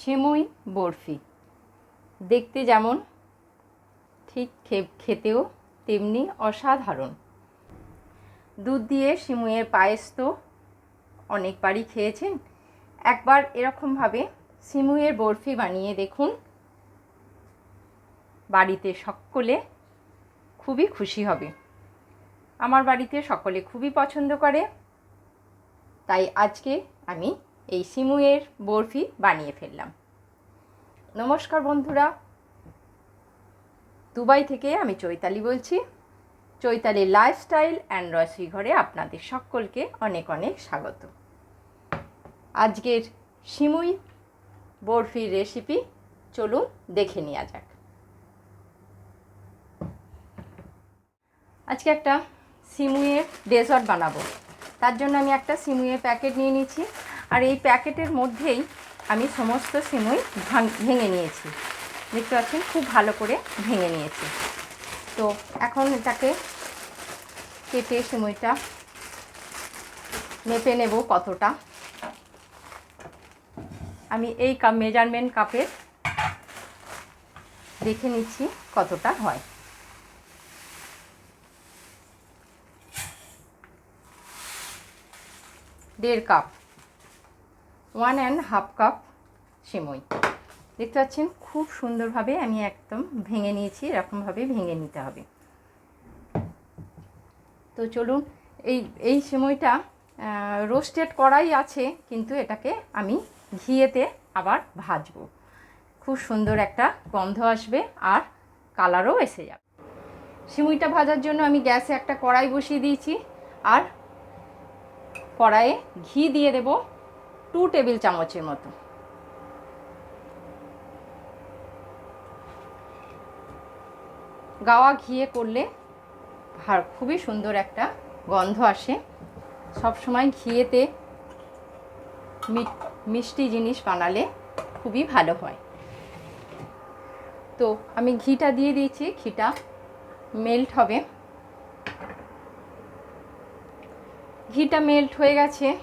সেমই বরফি। দেখতে যেমন ঠিক খেতেও তেমনি অসাধারণ। দুধ দিয়ে সিমুইয়ের পায়েস তো অনেকবারই খেয়েছেন। একবার এরকমভাবে সিমুইয়ের বরফি বানিয়ে দেখুন। বাড়িতে সকলে খুবই খুশি হবে। আমার বাড়িতে সকলে খুবই পছন্দ করে। তাই আজকে আমি এই সিমুইয়ের বরফি বানিয়ে ফেললাম। নমস্কার বন্ধুরা। দুবাই থেকে আমি চৈতালি বলছি। চৈতালির লাইফস্টাইল অ্যান্ড রসি ঘরে আপনাদের সকলকে অনেক অনেক স্বাগত। আজকের সিমুই বরফির রেসিপি চলুন দেখে নেওয়া যাক। আজকে একটা সিমুইয়ের ডেজার্ট বানাবো। তার জন্য আমি একটা সিমুইয়ের প্যাকেট নিয়ে নিয়েছি আর এই প্যাকেটের মধ্যেই আমি সমস্ত সিমুই ভাঙ- নিয়েছি। দেখতে পাচ্ছেন, খুব ভালো করে ভেঙে নিয়েছি। তো এখন এটাকে কেটে সিমুইটা মেপে নেব কতটা। আমি এই কাপ, মেজারমেন্ট কাপের দেখে নিচ্ছি কতটা হয়। দেড় cup. One and half cup সিমই। দেখতে পাচ্ছেন, খুব সুন্দরভাবে আমি একদম ভেঙে নিয়েছি, এরকমভাবে ভেঙে নিতে হবে। তো চলুন, এই এই সিমইটা রোস্টেড করাই আছে, কিন্তু এটাকে আমি ঘিয়েতে আবার ভাজবো। খুব সুন্দর একটা গন্ধ আসবে আর কালারও এসে যাবে। সিমুইটা ভাজার জন্য আমি গ্যাসে একটা কড়াই বসিয়ে দিয়েছি, আর কড়াইয়ে ঘি দিয়ে দেব। টু টেবিল চামচের মতো। গাওয়া ঘিয়ে করলে ভার- খুবই সুন্দর একটা গন্ধ আসে। সব সময় ঘিয়েতে মিষ্টি জিনিস বানালে খুবই ভালো হয়। তো আমি ঘিটা দিয়ে দিয়েছি, ঘিটা মেল্ট হবে। ঘিটা মেল্ট হয়ে গেছে।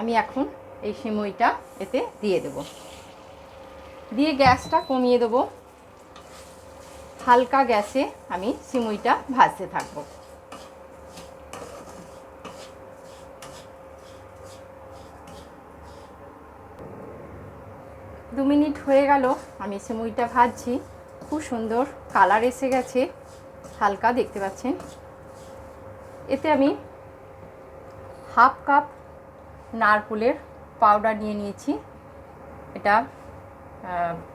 আমি এখন এই সিমইটা এতে দিয়ে দেব। দিয়ে গ্যাসটা কমিয়ে দেবো। হালকা গ্যাসে আমি সিমইটা ভাজতে থাকব। দু মিনিট হয়ে গেল, আমি সিমুইটা ভাজছি। খুব সুন্দর কালার এসে গেছে। হালকা দেখতে পাচ্ছেন? এতে আমি হাফ কাপ নারকুলের পাউডার নিয়ে নিয়েছি। এটা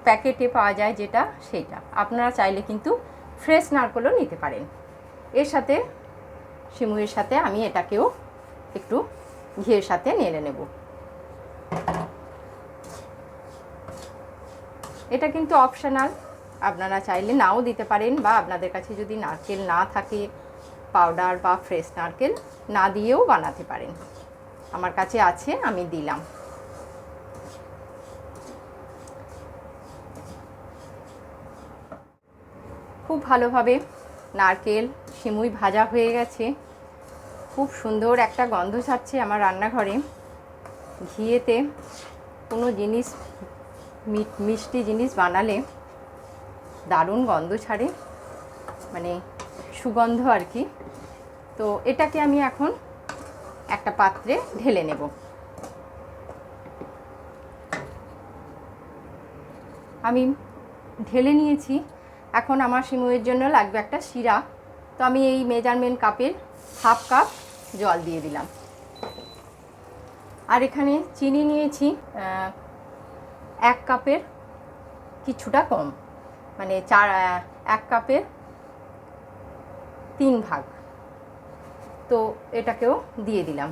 প্যাকেটে পাওয়া যায় যেটা সেটা আপনারা চাইলে কিন্তু ফ্রেশ নারকেলও নিতে পারেন। এর সাথে সিমুয়ের সাথে আমি এটাকেও একটু ঘিয়ের সাথে নেড়ে নেব। এটা কিন্তু অপশনাল। আপনারা চাইলে নাও দিতে পারেন বা আপনাদের কাছে যদি নারকেল না থাকে, পাউডার বা ফ্রেশ নারকেল না দিয়েও বানাতে পারেন। আমার কাছে আছে, আমি দিলাম। খুব ভালোভাবে নারকেল, সিমুই ভাজা হয়ে গেছে। খুব সুন্দর একটা গন্ধ ছাড়ছে আমার রান্নাঘরে। ঘিয়েতে কোনো জিনিস মিষ্টি জিনিস বানালে দারুণ গন্ধ ছাড়ে মানে সুগন্ধ আর কি। তো এটাকে আমি এখন একটা পাত্রে ঢেলে নেব। আমি ঢেলে নিয়েছি। এখন আমার সিমুয়ের জন্য লাগবে একটা শিরা। তো আমি এই মেজারমেন্ট কাপের হাফ কাপ জল দিয়ে দিলাম। আর এখানে চিনি নিয়েছি এক কাপের কিছুটা কম। মানে চার এক কাপের তিন ভাগ। তো এটাকেও দিয়ে দিলাম।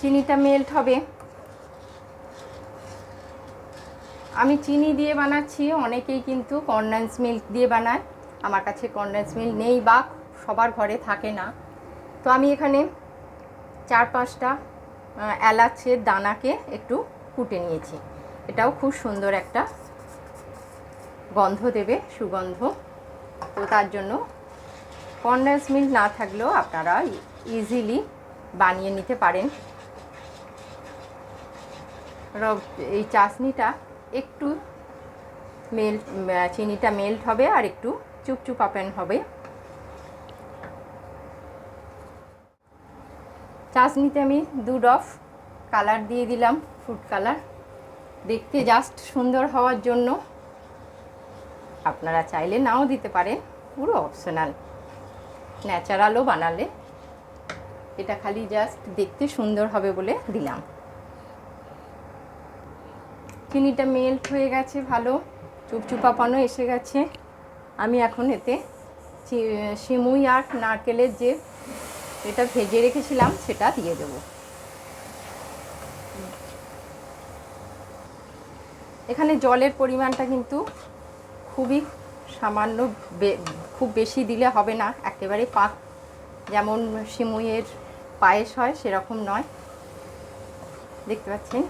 চিনিটা মেল্ট হবে। আমি চিনি দিয়ে বানাচ্ছি, অনেকেই কিন্তু কনডেন্স মিল্ক দিয়ে বানায়। আমার কাছে কনডেন্স মিল্ক নেই বা সবার ঘরে থাকে না। তো আমি এখানে চার পাঁচটা এলাচের দানাকে একটু কুটে নিয়েছি। এটাও খুব সুন্দর একটা গন্ধ দেবে, সুগন্ধ। তো তার জন্য কন্ডেন্স মিল্ক না থাকলেও আপনারা ইজিলি বানিয়ে নিতে পারেন। এই চাশনিটা একটু মেল্ট চিনিটা মেল্ট হবে আর একটু চুপচুপ আপেন হবে। চাশনিতে আমি দু ডফ কালার দিয়ে দিলাম ফুড কালার দেখতে জাস্ট সুন্দর হওয়ার জন্য আপনারা চাইলে নাও দিতে পারেন। পুরো অপশনাল ন্যাচারালও বানালে। এটা খালি জাস্ট দেখতে সুন্দর হবে বলে দিলাম। চিনিটা মেল্ট হয়ে গেছে, ভালো। চুপচুপাপানো এসে গেছে। আমি এখন এতে সিমুই আর নারকেলের যে এটা ভেজে রেখেছিলাম, সেটা দিয়ে দেবো। এখানে জলের পরিমাণটা কিন্তু খুবই সামান্য খুব বেশি দিলে হবে না, একেবারে পাক। যেমন সিমুইয়ের পায়েস হয়, সেরকম নয়। দেখতে পাচ্ছেন?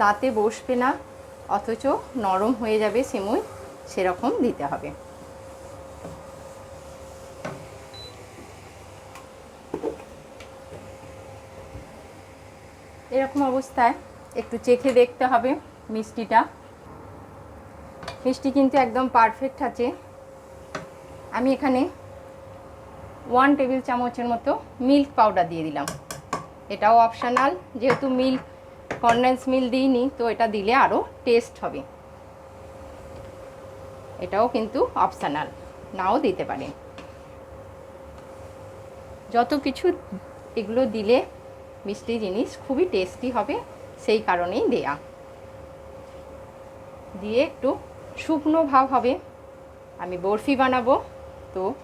দাঁতে বসবে না, অথচ নরম হয়ে যাবে সিমুই সেরকম দিতে হবে। এরকম অবস্থায় একটু চেখে দেখতে হবে মিষ্টিটা। মিষ্টি কিন্তু একদম পারফেক্ট আছে। আমি এখানে ওয়ান টেবিল চামচের মতো মিল্ক পাউডার দিয়ে দিলাম। এটাও অপশানাল যেহেতু মিল্ক কনডেন্স মিল্ক দিইনি, তো এটা দিলে আরও টেস্ট হবে। এটাও কিন্তু অপশানাল নাও দিতে পারেন। যত কিছু এগুলো দিলে মিষ্টি জিনিস খুবই টেস্টি হবে, সেই কারণেই দেয়া। দিয়ে একটু শুকনো ভাব হবে। আমি বরফি বানাবো, তো।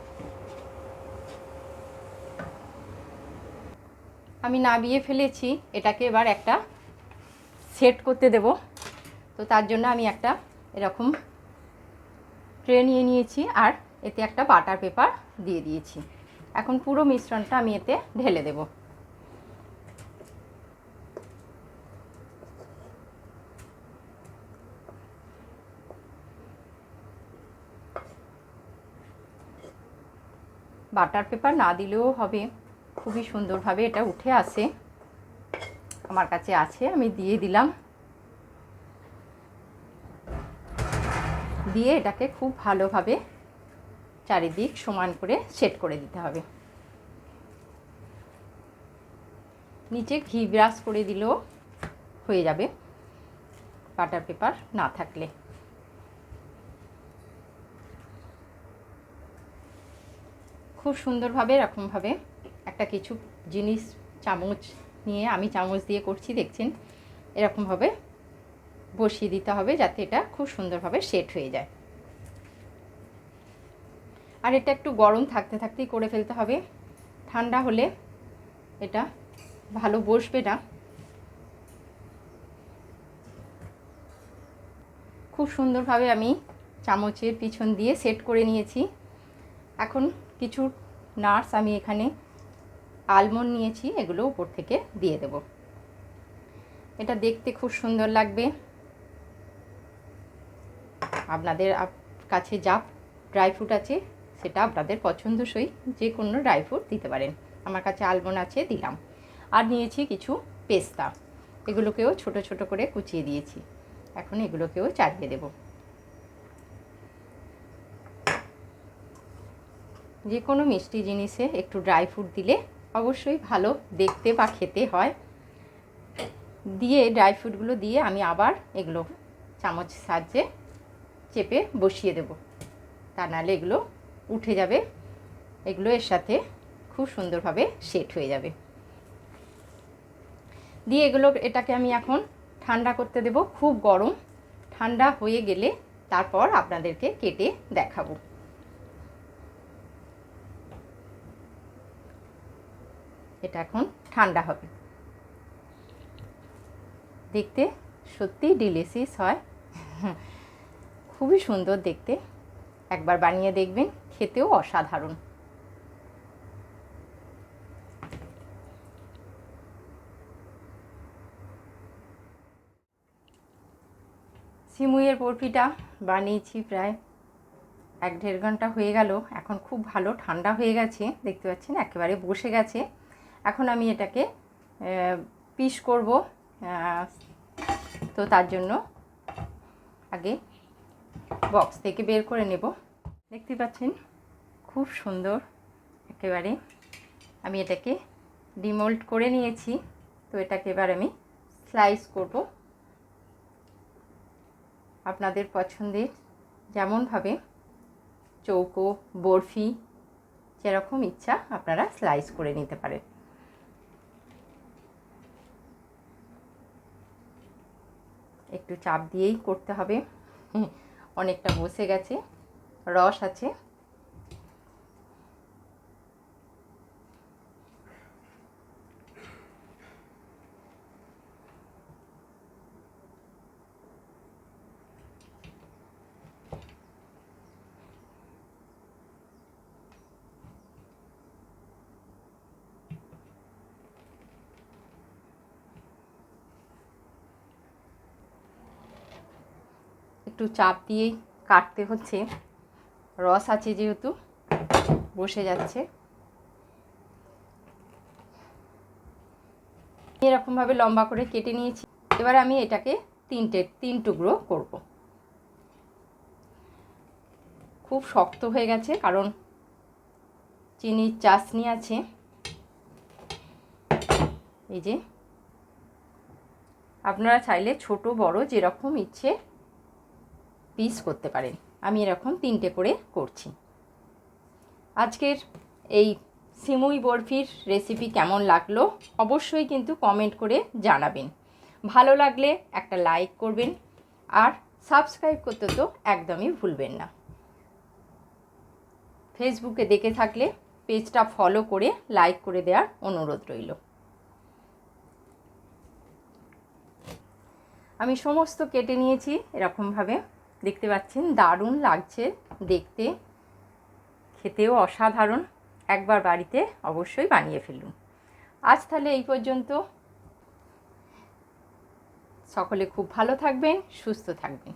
আমি নাবিয়ে ফেলেছি, এটাকে এবার একটা সেট করতে দেব। তো তার জন্য আমি একটা এরকম ট্রে নিয়ে নিয়েছি, আর এতে একটা বাটার পেপার দিয়ে দিয়েছি। এখন পুরো মিশ্রণটা আমি এতে ঢেলে দেবো। বাটার পেপার না দিলেও হবে। খুবই সুন্দরভাবে এটা উঠে আসে। আমার কাছে আছে, আমি দিয়ে দিলাম। দিয়ে এটাকে খুব ভালোভাবে চারিদিক সমান করে সেট করে দিতে হবে। নিচে ঘি ব্রাশ করে দিলেও হয়ে যাবে। বাটার পেপার না থাকলে। খুব সুন্দরভাবে, এরকমভাবে একটা কিছু জিনিস, চামচ নিয়ে আমি চামচ দিয়ে করছি, দেখছেন? এরকমভাবে বসিয়ে দিতে হবে যাতে এটা খুব সুন্দরভাবে সেট হয়ে যায়। আর এটা একটু গরম থাকতে থাকতেই করে ফেলতে হবে। ঠান্ডা হলে এটা ভালো বসবে না। খুব সুন্দরভাবে আমি চামচের পিছন দিয়ে সেট করে নিয়েছি। এখন কিছু নাটস আমি এখানে আলমন্ড নিয়েছি, এগুলো উপর থেকে দিয়ে দেব। এটা দেখতে খুব সুন্দর লাগবে। আপনাদের আপ- কাছে যা ড্রাই ফ্রুট আছে, সেটা আপনাদের পছন্দসই যে কোনো ড্রাই ফ্রুট দিতে পারেন। আমার কাছে আলমন্ড আছে, দিলাম। আর নিয়েছি কিছু পেস্তা। এগুলোকেও ছোট ছোট করে কুচিয়ে দিয়েছি। এখন এগুলোকেও চালিয়ে দেবো। যে কোনো মিষ্টি জিনিসে একটু ড্রাই ফ্রুট দিলে অবশ্যই ভালো দেখতে বা খেতে হয়। দিয়ে ড্রাই ফ্রুটগুলো দিয়ে আমি আবার এগুলো চামচ সাহায্যে চেপে বসিয়ে দেব। তা নাহলে এগুলো উঠে যাবে। এগুলো এর সাথে খুব সুন্দরভাবে সেট হয়ে যাবে। দিয়ে এগুলো এটাকে আমি এখন ঠান্ডা করতে দেব। খুব গরম। ঠান্ডা হয়ে গেলে তারপর আপনাদেরকে কেটে দেখাবো। এটা এখন ঠান্ডা হবে। দেখতে সত্যিই ডিলিশিয়াস হয়। খুবই সুন্দর দেখতে। একবার বানিয়ে দেখবেন, খেতেও অসাধারণ। সিমুইয়ের বরফিটা বানিয়েছি প্রায় এক দেড় ঘণ্টা হয়ে গেল। এখন খুব ভালো ঠান্ডা হয়ে গেছে। দেখতে পাচ্ছেন, একেবারে বসে গেছে। এখন আমি এটাকে পিস করব তো তার জন্য আগে বক্স থেকে বের করে নেব। দেখতে পাচ্ছেন? খুব সুন্দর একেবারে। আমি এটাকে ডিমোল্ড করে নিয়েছি, তো এটাকে এবার আমি স্লাইস করব। আপনাদের পছন্দের যেমনভাবে চৌকো, বরফি, যেরকম ইচ্ছা আপনারা স্লাইস করে নিতে পারেন। একটু চাপ দিয়েই করতে হবে। অনেকটা বসে গেছে রস আছে। একটু চাপ দিয়েই কাটতে হচ্ছে। রস আছে যেহেতু, বসে যাচ্ছে। এরকমভাবে লম্বা করে কেটে নিয়েছি। এবার আমি এটাকে তিনটে, তিন টুকরো করব। খুব শক্ত হয়ে গেছে, কারণ চিনির চাশনি আছে। এই যে, আপনারা চাইলে ছোট বড় যেরকম ইচ্ছে পিস করতে পারেন। আমি এরকম তিনটে করে করছি। আজকের এই সিমুই বরফির রেসিপি কেমন লাগল অবশ্যই কিন্তু কমেন্ট করে জানাবেন। ভালো লাগলে একটা লাইক করবেন আর সাবস্ক্রাইব করতে তো একদমই ভুলবেন না। ফেসবুকে দেখে থাকলে পেজটা ফলো করে লাইক করে দেওয়ার অনুরোধ রইল। আমি সমস্ত কেটে নিয়েছি এরকমভাবে। দেখতে পাচ্ছেন, দারুণ লাগছে দেখতে। খেতেও অসাধারণ। একবার বাড়িতে অবশ্যই বানিয়ে ফেলুন। আজ তাহলে এই পর্যন্ত। সকলে খুব ভালো থাকবেন, সুস্থ থাকবেন।